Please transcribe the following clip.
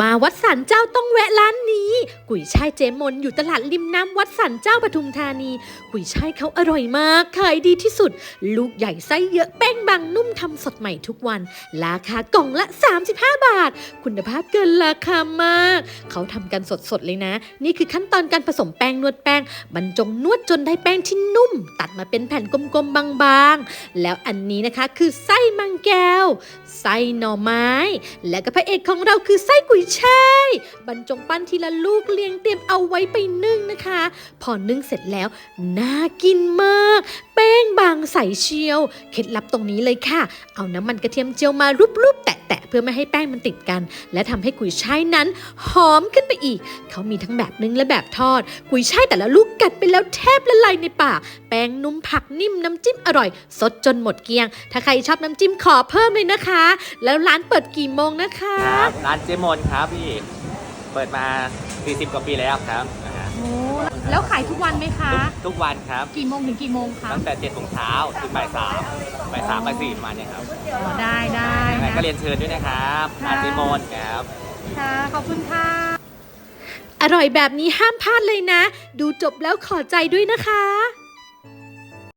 มาวัดสันเจ้าต้องแวะร้านนี้ กุยช่ายเจมนอยู่ตลาดริมน้ำวัดสันเจ้าปทุมธานี กุยช่ายเขาอร่อยมาก ขายดีที่สุด ลูกใหญ่ไส้เยอะแป้งบางนุ่มทำสดใหม่ทุกวัน ราคากล่องละ 35 บาท คุณภาพเกินราคามาก เขาทำกันสดๆเลยนะ นี่คือขั้นตอนการผสมแป้งนวดแป้ง บรรจงนวดจนได้แป้งที่นุ่ม ตัดมาเป็นแผ่นกลมๆบางๆ แล้วอันนี้นะคะคือไส้มังแก้ว ไส้หน่อไม้ และก็พระเอกของเราคือไส้กุยช่ายบรรจงปั้นทีละลูกเรียงเตรียมเอาไว้ไปนึ่งนะคะ พอนึ่งเสร็จแล้วน่ากินมาก แป้งบางใสเชียว เคล็ดลับตรงนี้เลยค่ะ เอาน้ำมันกระเทียมเจียวมารูปๆแตะๆเพื่อไม่ให้แป้งมันติดกัน และทำให้กุยช่ายนั้นหอมขึ้นไปอีก เขามีทั้งแบบนึ่งและแบบทอด กุยช่ายแต่ละลูกกัดไปแล้วแทบละลายในปากแป้งนุ่มผักนิ่มน้ำจิ้มอร่อย สดจนหมดเกลี้ยง ถ้าใครชอบน้ำจิ้มขอเพิ่มเลยนะคะ แล้วร้านเปิดกี่โมงนะคะ ครับร้านเจมอนครับพี่ เปิดมา 40 กว่าปีแล้วครับนะฮะโอ้แล้วขายทุกวันไหมคะ ทุกทุกวันครับ กี่โมงถึงกี่โมงคะตั้งแต่7โมงเช้าถึงบ่าย3บ่าย3บ่าย4ประมาณเนี้ยครับอ๋อได้ได้ยังไงนะ ก็เรียนเชิญด้วยนะครับร้านเจมอนครับ ค่ะขอบคุณค่ะ อร่อยแบบนี้ห้ามพลาดเลยนะ ดูจบแล้วขอใจด้วยนะคะ